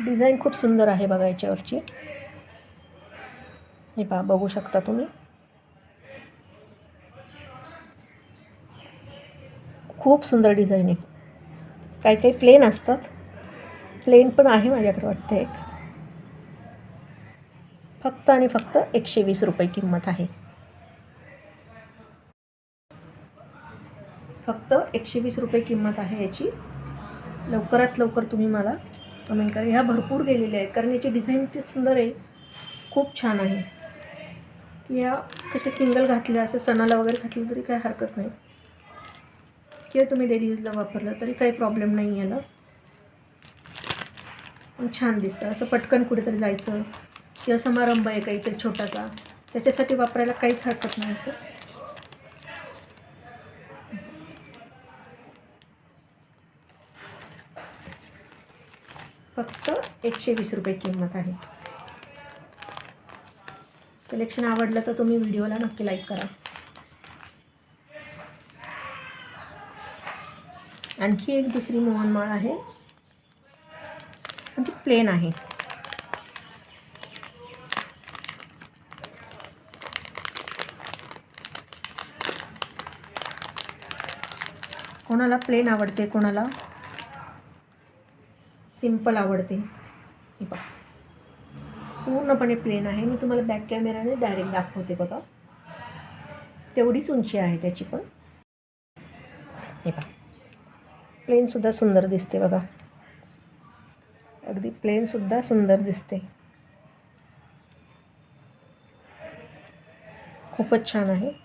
Design खूप सुंदर आहे बघा याच्यावरची. हे पहा बघू शकता तुम्ही. खूप सुंदर डिझाईन आहे. काही काही प्लेन असतात. प्लेन पण आहे माझ्याकडे वाटतं एक. फक्त आणि फक्त एकशे वीस रुपये किंमत आहे. फक्त एकशे वीस रुपये किंमत आहे याची. लवकरात लवकर तुम्ही मला कमेंट करा ह्या भरपूर गेलेल्या आहेत. कारण याची डिझाईन इतकी सुंदर आहे. खूप छान आहे. या कशा सिंगल घातल्या असं सणाला वगैरे घातलं तरी काही हरकत नाही. किंवा तुम्ही डेली यूजला वापरलं तरी काही प्रॉब्लेम नाही याला पण छान दिसतं. असं पटकन कुठेतरी जायचं. किंवा समारंभ आहे काहीतरी छोटासा. त्याच्यासाठी वापरायला काहीच हरकत नाही असं. फक्त एकशे वीस रुपये किंमत आहे. कलेक्शन आवडलं तर तुम्ही व्हिडिओला नक्की लाईक करा. आणखी एक दुसरी मोहनमाळ आहे. म्हणजे प्लेन आहे. कोणाला प्लेन आवडते कोणाला सिंपल आवडते. हे बघा. पूर्णपणे प्लेन आहे. मी तुम्हाला बॅक कॅमेराने डायरेक्ट दाखवते बघा. तेवढीच उंची आहे त्याची पण. हे बघा. प्लेनसुद्धा सुंदर दिसते बघा. अगदी प्लेनसुद्धा सुंदर दिसते. खूपच छान आहे.